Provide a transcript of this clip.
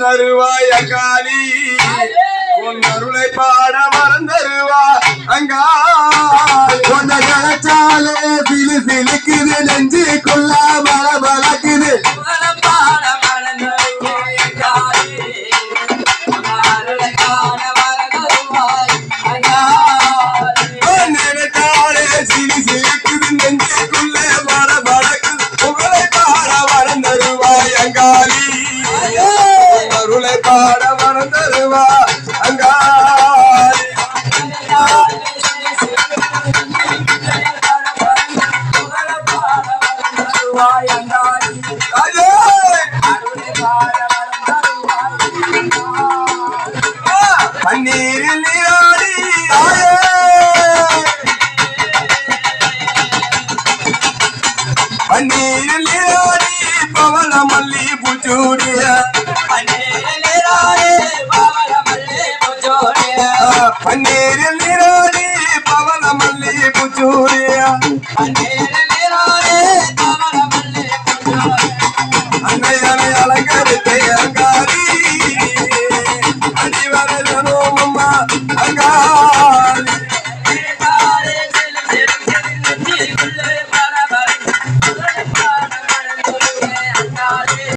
தருவாய் அங்காளி உன் அருளை பாட மறந்தருவா அங்காளி கொஞ்ச கிடைச்சாலே சிலு சிலுக்குது நெஞ்சுக்குள்ள. மல அருளை மறந்தருவா அங்காளி. பன்னீரில் நீராடி. தாயே! பன்னீரில் நீராடி மல்லி பூச்சூடிய பன்னீர் நிராளி பவன மல்லி புச்சூரியா அன்னை அழகருத்தை அங்காரி அடிவரை